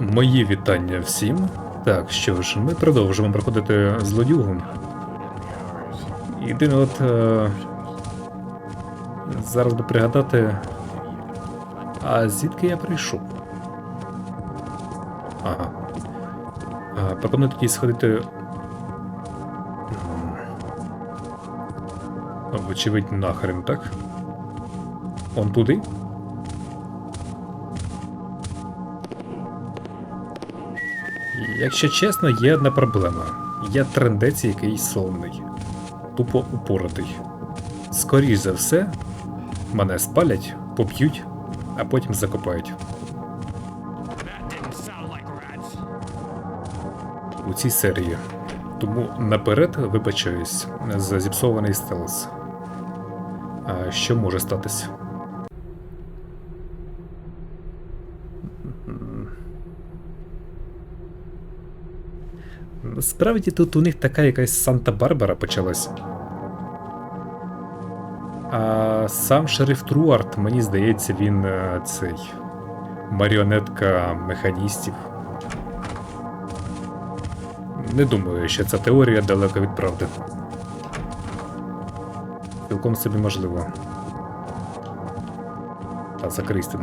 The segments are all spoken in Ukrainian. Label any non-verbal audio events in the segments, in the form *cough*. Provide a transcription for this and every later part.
Мої вітання всім. Так, що ж, ми продовжуємо проходити злодюгу. Єдине от. Е... Зараз би пригадати. А звідки я прийшов? Ага. А, пропоную тоді сходити. Вочевидь, нахрен, так? Он туди? Якщо чесно, є одна проблема. Я трендець якийсь сонний. Тупо упоротий. Скоріш за все, мене спалять, поп'ють, а потім закопають. У цій серії. Тому наперед вибачаюсь за зіпсований стелс. Що може статися? Насправді тут у них така якась Санта-Барбара почалась. А сам шериф Труарт, мені здається, він е, цей маріонетка механістів. Не думаю, що ця теорія далека від правди. Цілком собі можливо. Та закристи.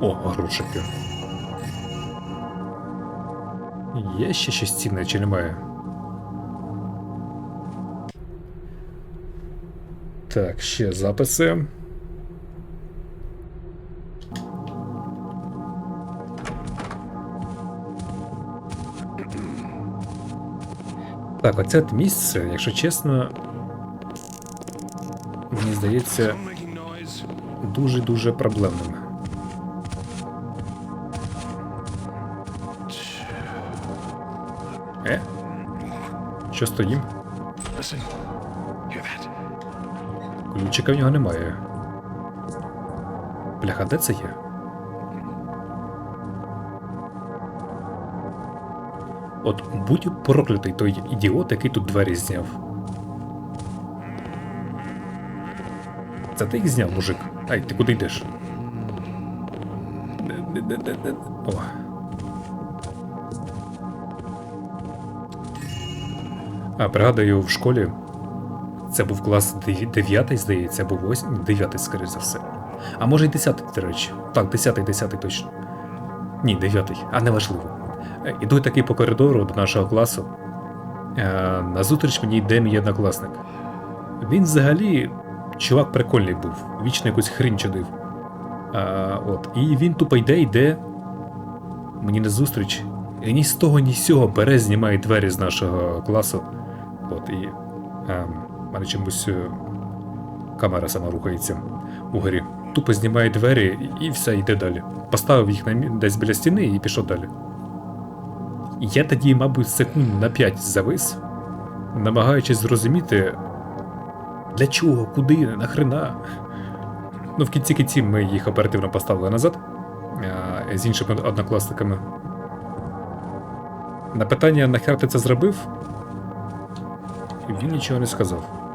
О, грошики. Є ще щось цінне чи немає? Так, ще записи. Так, оце от місце, якщо чесно, мені здається, Someone making noise. дуже-дуже проблемним. Що стоїм? Ключика в нього немає. Бляха, де це є? От будь проклятий той ідіот, який тут двері зняв. Це ти їх зняв, мужик? Ай, ти куди йдеш? О. А, пригадую, в школі це був клас 9, здається, або 8, 9, скоріш за все. А може й 10, до речі. Так, 10, 10 точно. Ні, 9, а неважливо. Е, Іду такий по коридору до нашого класу. Е, Назустріч мені йде мій однокласник. Він взагалі чувак прикольний був, вічно якусь хрінь чудив. А, от. І він тупо йде, йде мені назустріч. І ні з того, ні з цього бере, знімає двері з нашого класу. От і. В мене чомусь е, камера сама рухається угорі. Тупо знімає двері і все йде далі. Поставив їх на, десь біля стіни і пішов далі. Я тоді, мабуть, секунд на 5 завис, намагаючись зрозуміти, для чого, куди, нахрена. Ну, в кінці кінці ми їх оперативно поставили назад а, з іншими однокласниками. На питання, нахер ти це зробив? Він нічого не сказав.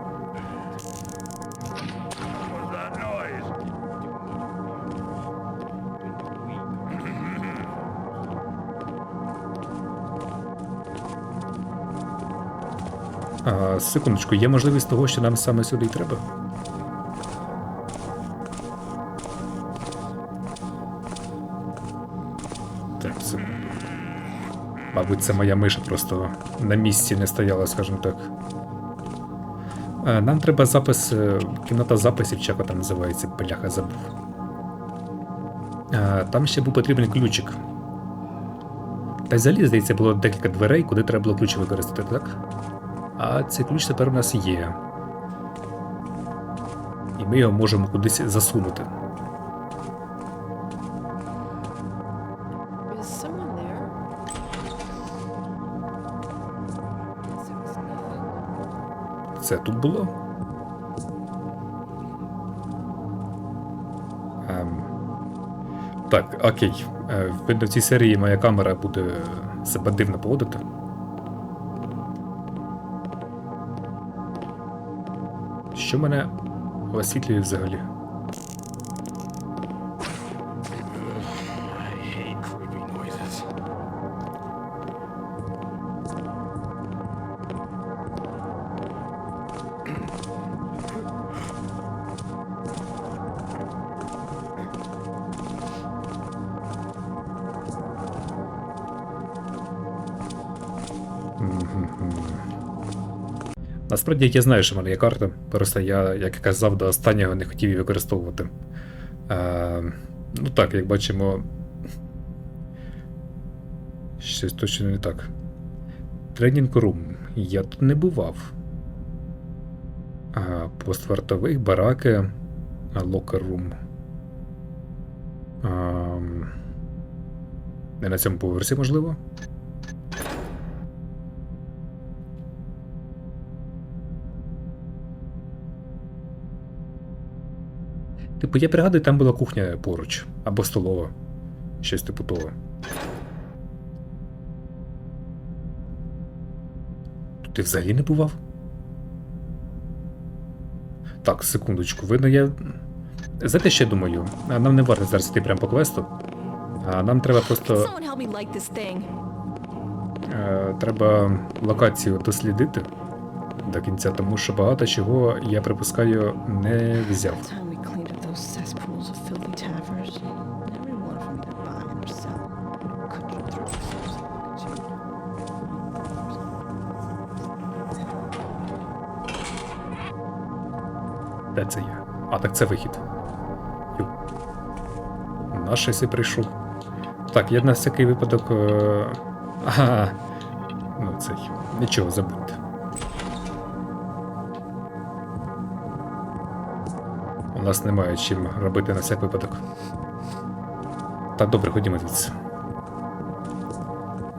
А, секундочку, є можливість того, що нам саме сюди й треба? Так, секунду. Мабуть, це моя миша просто на місці не стояла, скажімо так. А, нам треба запис. е, Кімната записів, чи як там називається, бляха забув. Там ще був потрібен ключик. Та й взагалі, здається, було декілька дверей, куди треба було ключ використати, так? А цей ключ тепер у нас є. І ми його можемо кудись засунути. Це тут було. Ем, так, окей. Е, видно, в цій серії моя камера буде себе дивно поводити. Що мене освітлює взагалі? Насправді я знаю, що в мене є карта, просто я, як і казав, до останнього не хотів її використовувати. Е, ну так, як бачимо. Щось точно не так. Тренінг рум. Я тут не бував. А, пост вартових, бараки, локер рум. Не на цьому поверсі, можливо? Типу, я пригадую, там була кухня поруч, або столова. Щось типу того. Тут ти взагалі не бував? Так, секундочку, видно, я. Знаєте, що я думаю? Нам не варто зараз йти прямо по квесту. А нам треба просто. Е, треба локацію дослідити до кінця, тому що багато чого я припускаю не взяв. Де це я? А, так це вихід. Ю. Наш єси прийшов. Так, я на всякий випадок. Е... *laughs* Ага. Ну цей. Нічого забудьте. Нас немає чим робити на всяк випадок. Та добре, ходімо звідси.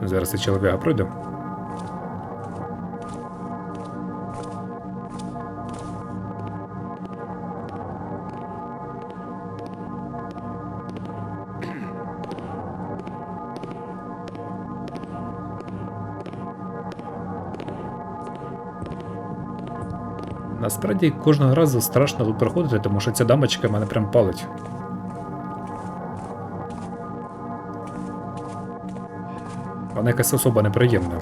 Зараз цей чоловіка пройде. Насправді кожного разу страшно тут проходити, тому що ця дамочка мене прям палить. Вона якась особа неприємна.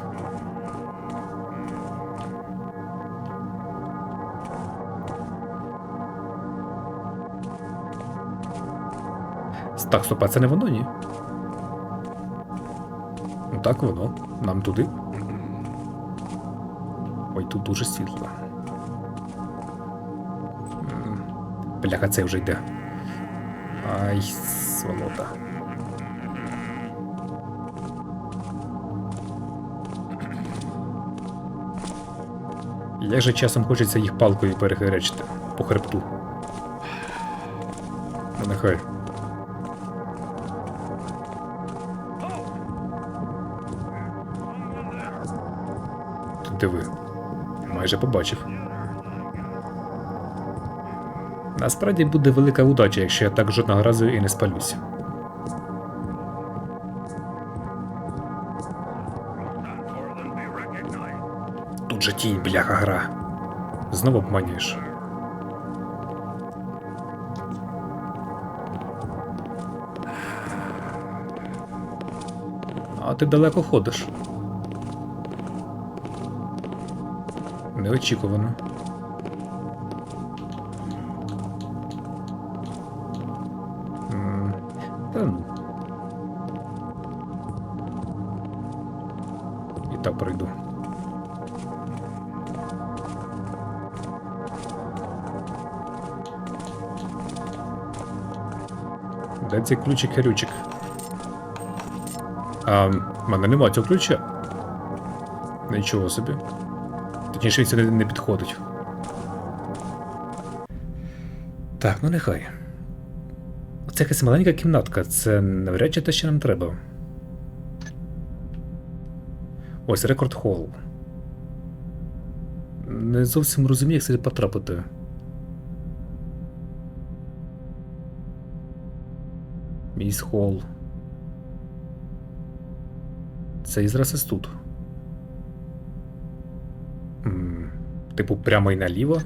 Так, стоп, а це не воно, ні? Ну так воно. Нам туди. Ой, тут дуже світло. Бляха, це вже йде. Ай, сволота. Як же часом хочеться їх палкою перехеречити по хребту. Ну нехай. Диви. Майже побачив. Насправді буде велика удача, якщо я так жодного разу і не спалюся. Тут же тінь, бляха гра. Знову обманюєш. А ти далеко ходиш. Неочікувано. Де цей ключик-херючик? А, в мене нема цього ключа. Нічого собі. Точніше, він сюди не підходить. Так, ну нехай. Оце якась маленька кімнатка, це навряд чи те, що нам треба. Ось рекорд хол. Не зовсім розумію, як сюди потрапити. Міс Холл. Це із тут. Типу, прямо і наліво.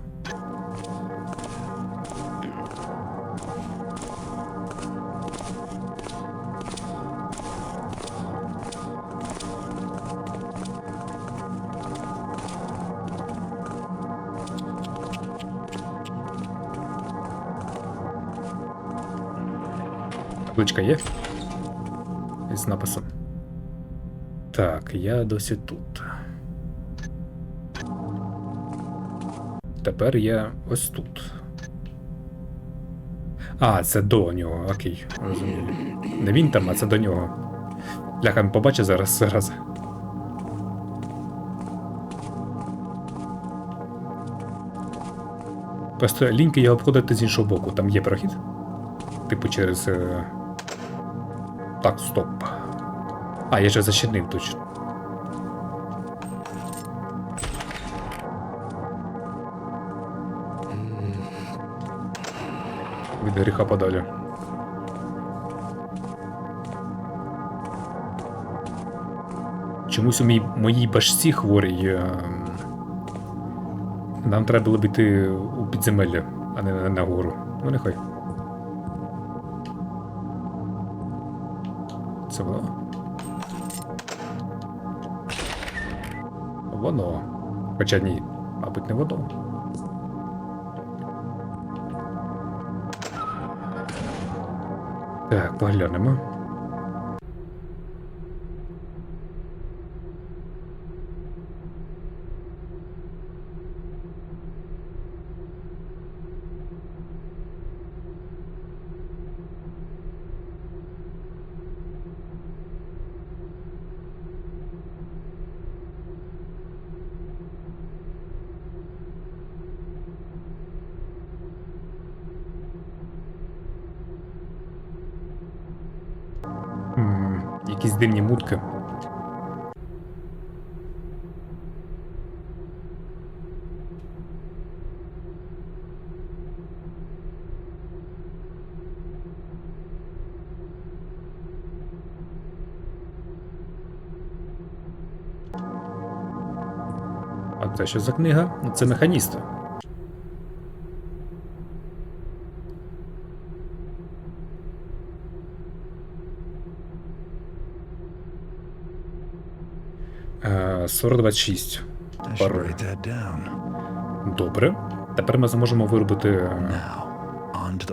Табличка є? З написом. Так, я досі тут. Тепер я ось тут. А, це до нього, окей, розумію. Не він там, а це до нього. Бляха, він побачить зараз зараз. Просто ліньки я обходити з іншого боку. Там є прохід. Типу через. Так, стоп. А, я же зачинив точно. Від гріха подалі. Чомусь у мій, моїй башці хворій. е, Нам треба було б йти у підземелля, а не на гору. Ну нехай. Це воно? Воно. Хоча ні, мабуть, не воно. Так, поглянемо. Якісь дивні мутки. А це що за книга? Це механіста. Е, 4026. Пароль. write that down. Добре. Тепер ми зможемо виробити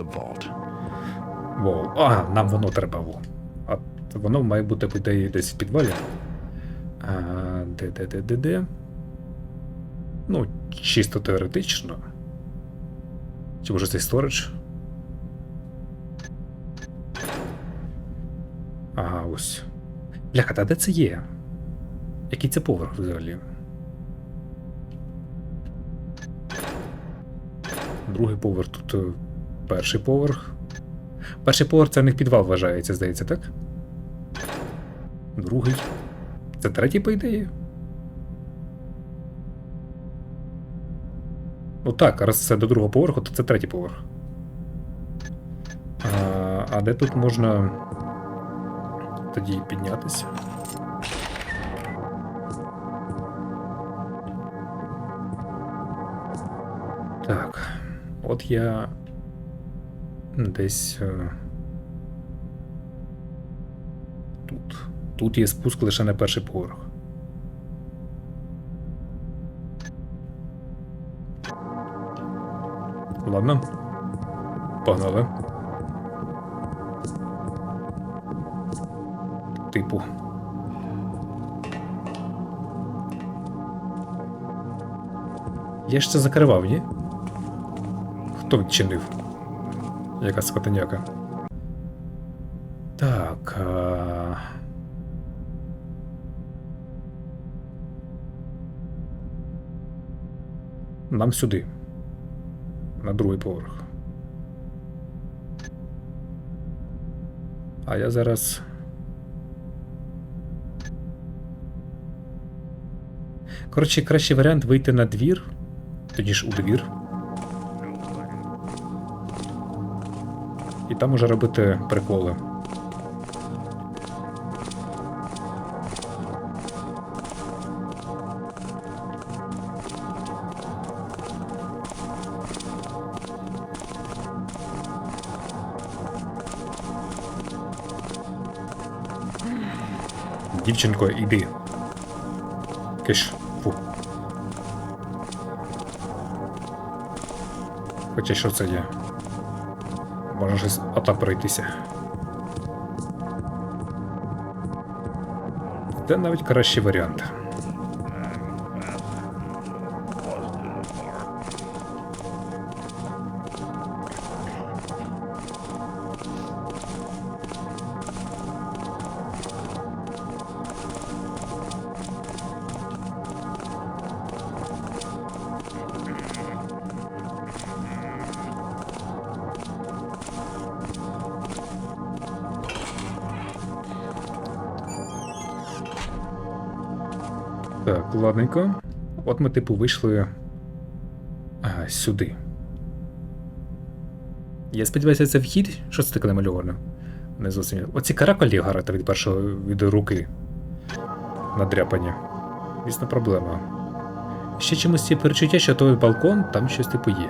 vault. вол. А, нам воно треба вол. А воно має бути ідеї десь в підвалі. А, де, де, де, де, де? Ну, чисто теоретично. Чи може цей сторож? Ага, ось. Бляха, та де це є? Який це поверх взагалі? Другий поверх тут е, перший поверх. Перший поверх це в них підвал вважається, здається, так? Другий. Це третій, по ідеї. Ну так, раз це до другого поверху, то це третій поверх. А, а де тут можна тоді піднятися? От я десь. е, Тут. Тут є спуск лише на перший поверх. Ладно. Погнали. Типу. Я це закривав, ні? Хто відчинив? Яка скотиняка? Так. А... Нам сюди. На другий поверх. А я зараз. Коротше, кращий варіант вийти на двір, тоді ж у двір. І там уже робити приколи. Дівчинко, іди. Киш. Фу. Хоча що це є? Можна щось отак. Це навіть кращий варіант. Так, ладненько. От ми, типу, вийшли а, сюди. Я сподіваюся, це вхід? Що це таке намальовано? Не зовсім. Оці каракулі гарати від першого від руки надряпані. Звісно, проблема. Ще чомусь є перечуття, що той балкон там щось типу є.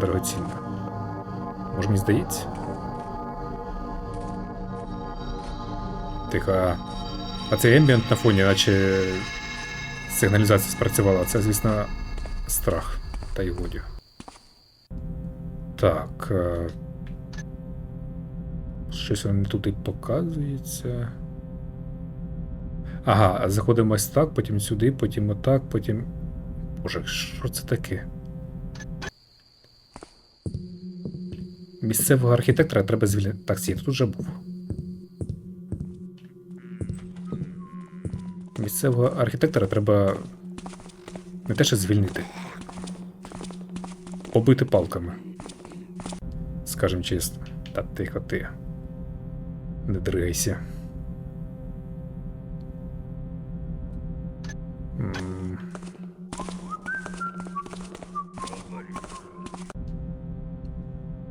Дорогоцінно. Може, мені здається? Тихо. А цей ембієнт на фоні, наче сигналізація спрацювала. Це, звісно, страх. Та й годі. Так. е, Щось воно тут і показується. Ага, заходимо ось так, потім сюди, потім отак, потім. Боже, що це таке? Місцевого архітектора треба звільнити. Так, я тут вже був. Місцевого архітектора треба не те, що звільнити. Побити палками. Скажем чесно. Та тихо ти. Не дригайся.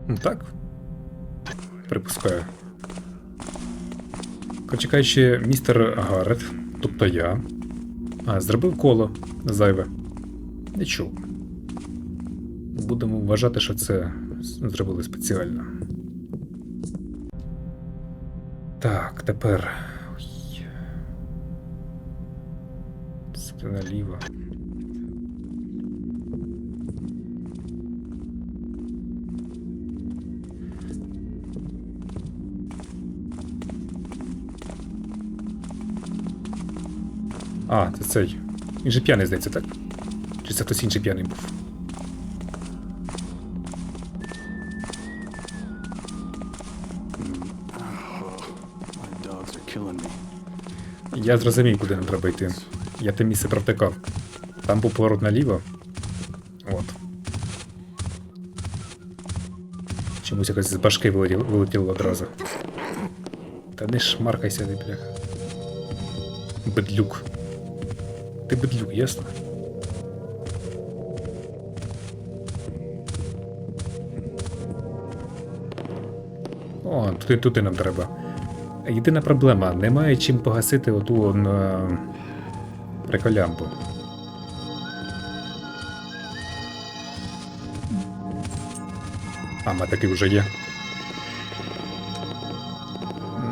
Ну так. Припускаю. Почекаючи, містер Гаррет, тобто я, а, зробив коло зайве. Нічого. Будемо вважати, що це зробили спеціально. Так, тепер. Це наліво. А, це цей. Він же п'яний, здається, так? Чи це хтось інший п'яний був? Я зрозумів, куди нам треба йти. Я те місце провтикав. Там був поворот наліво. От. Чомусь якось з башки вилетіло одразу. Та не шмаркайся, ти, бляха. Бедлюк. Ти бедлюк, ясно? О, туди, туди нам треба. Єдина проблема, немає чим погасити оту он, е, приколямбу. А, ма таки вже є.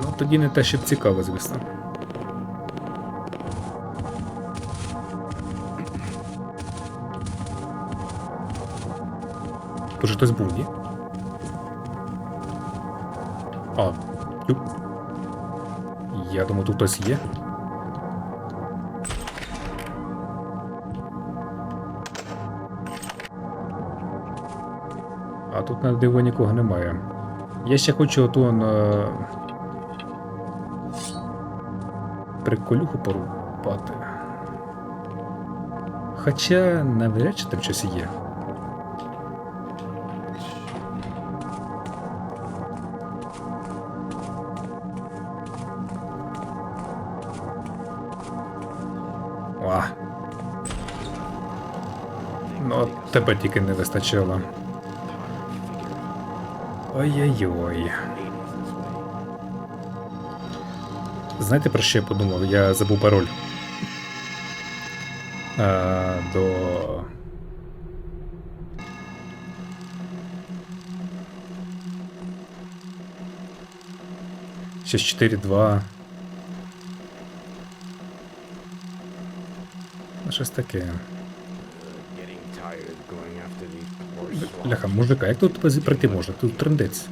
Ну, тоді не те, щоб цікаво, звісно. Тут же хтось був, ні? А, юп. Я думаю, тут хтось є. А тут на диво нікого немає. Я ще хочу оту на приколюху порубати. Хоча навряд чи там щось є. Тебе тільки не вистачило. Ой-ой-ой. Знаєте, про що я подумав? Я забув пароль. А, до. Щось 4-2. Ну, щось таке. Бляха, мужика, як тут пройти можна? Тут трендець.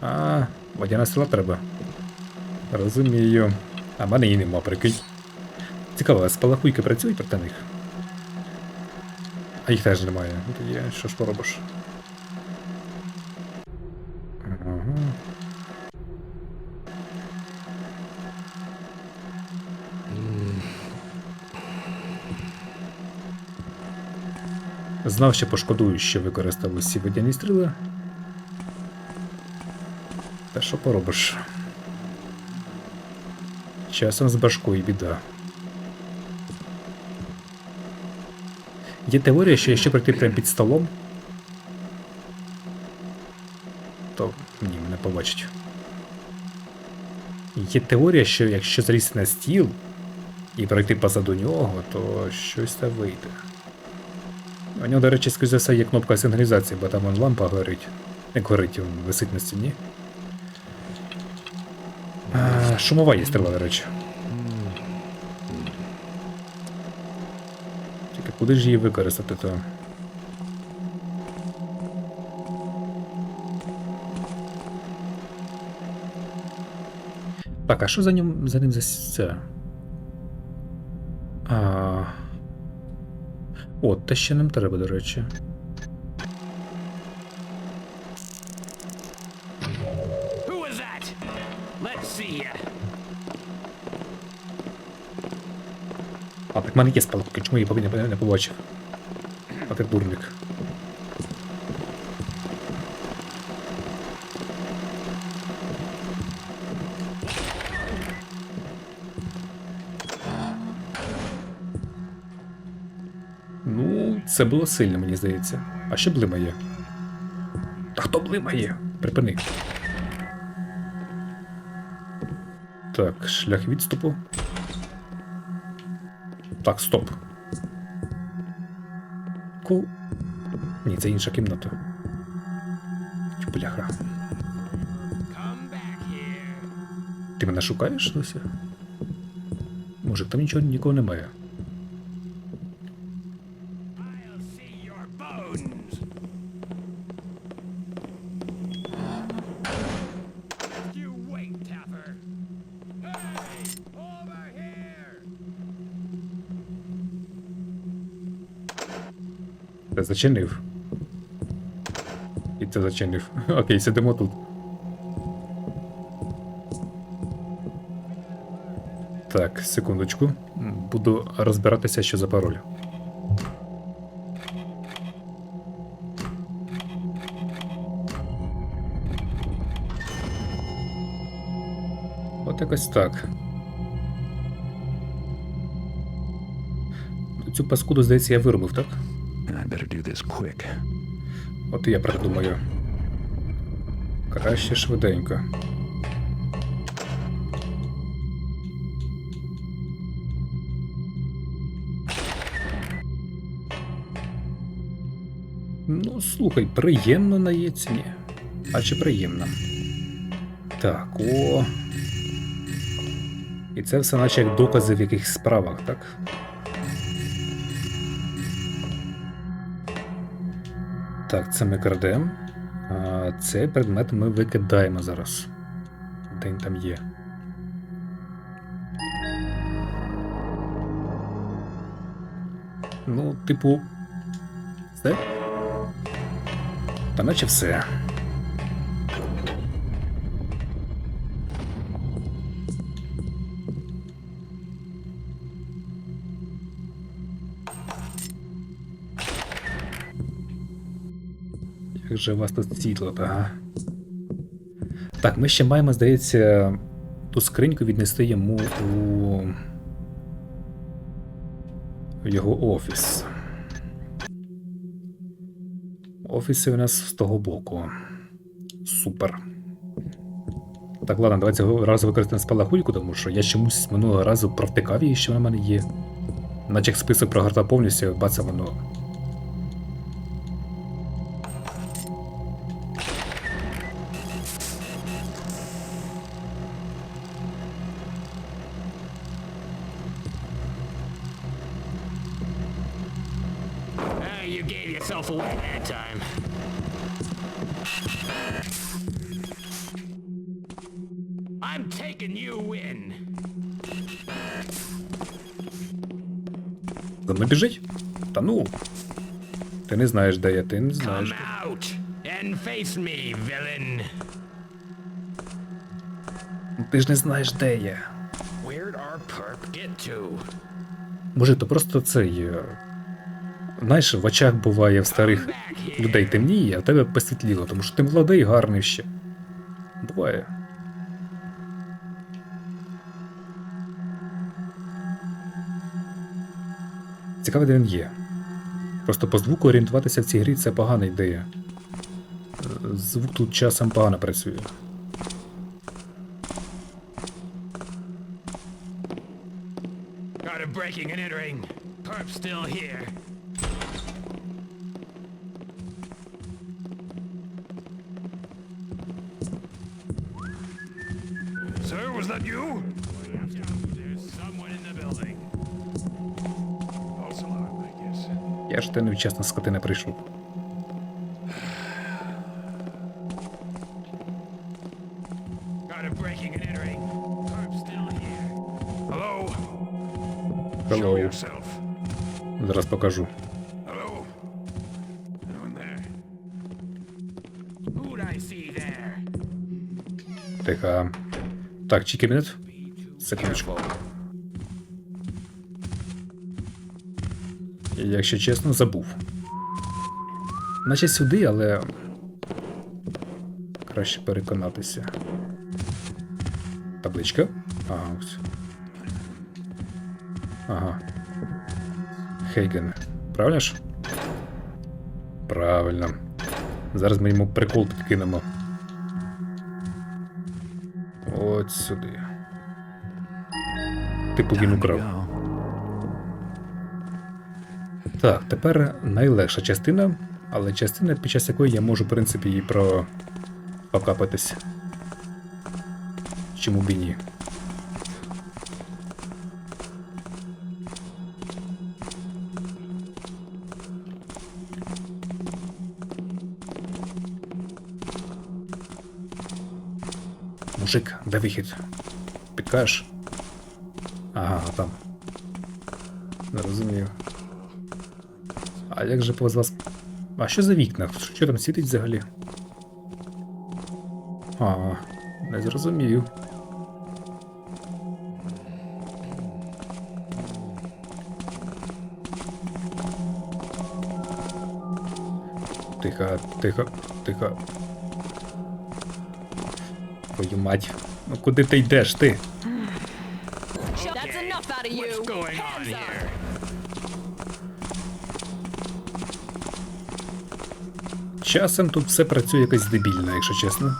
А, водяна сила треба. Розумію. А мене її нема, прикинь. Цікаво, спалахуйки працюють проти них? А їх теж немає. Ну тоді що ж поробиш? Знав, що пошкодую, що використав усі водяні стріли. Та що поробиш? Часом з башкою біда. Є теорія, що якщо прийти прямо під столом, то ні, мене побачить. Є теорія, що якщо залізти на стіл і пройти позаду нього, то щось там вийде. У нього, до речі, скоріше за все, є кнопка сигналізації, бо там вон лампа горить. Як горить, висить на стіні. А, шумова є стріла, до речі. Тільки куди ж її використати, то. Так, а що за ним за ним за це? О, те ще нам треба, до речі. А, так в мене є спалки, чому я не, не побачив? А ти дурник. Ну, це було сильно, мені здається. А ще блимає. Та хто блимає? Припини. Так, шлях відступу. Так, стоп. Ку. Ні, це інша кімната. Бляха. Ти мене шукаєш досі? Може, там нічого нікого немає. Зачинив. І це зачинив. *laughs* Окей, сидимо тут. Так, секундочку. Буду розбиратися, що за пароль. От якось так. Цю паскуду, здається, я виробив, так? Do this quick. От я придумаю. Краще швиденько. Ну, слухай, приємно нається, ні. А чи приємно? Так, о. І це все наче як докази в якихось справах, так? Так, це ми крадемо. Цей предмет ми викидаємо зараз. Де він там є. Ну, типу. Все? Та наче все. Як же у вас тут світло, ага. Так, ми ще маємо, здається, ту скриньку віднести йому у його офіс. Офіси у нас з того боку. Супер. Так, ладно, давайте цього разу використаємо спалахульку, тому що я чомусь минулого разу провтикав її, що вона в мене є. Наче як список прогортав повністю, баца воно. не знаєш, де я, ти не знаєш. Ну, ти ж не знаєш, де я. Боже, то просто цей. Е, знаєш, в очах буває в старих людей темніє, а в тебе посвітліло, тому що ти молодий, гарний ще. Буває. Цікаво, де він є. Просто по звуку орієнтуватися в цій грі це погана ідея. Е, Звук тут часом погано працює. Got here. Sir, was that you? Я ж те невчасно скотина прийшов. Hello? Зараз покажу. Тихо. Так, чіки мінут. Секундочку. Якщо чесно, забув. Наче сюди, але. Краще переконатися. Табличка. Ага, ось. Ага. Хейген. Правильно ж? Правильно. Зараз ми йому прикол підкинемо. От сюди. Типу він украв. Так, тепер найлегша частина, але частина, під час якої я можу, в принципі, її про покапатись. Чому б і ні? Мужик, де вихід? Підкажеш? Ага, там. Не розумію. А як же повз вас. А що за вікна? Що там світить взагалі? А, не зрозумів. Тихо, тихо, тихо. Твою мать. Ну куди ти йдеш, ти? Часом тут все працює якось дебільно, якщо чесно.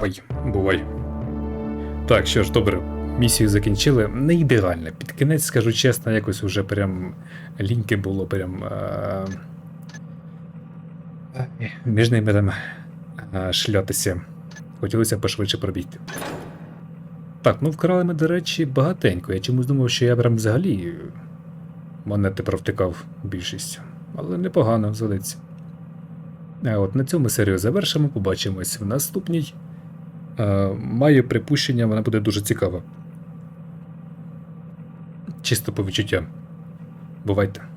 Ой, бувай. Так, що ж, добре, місію закінчили. Не ідеально. Під кінець, скажу чесно, якось уже прям ліньки було прям. А... Між ними там а, шльотися. Хотілося пошвидше пробігти. Так, ну вкрали ми, до речі, багатенько. Я чомусь думав, що я прям взагалі монети провтикав більшість. Але непогано, здається. А от на цьому серію завершимо. Побачимось в наступній. Е, маю припущення, вона буде дуже цікава. Чисто по відчуттям. Бувайте.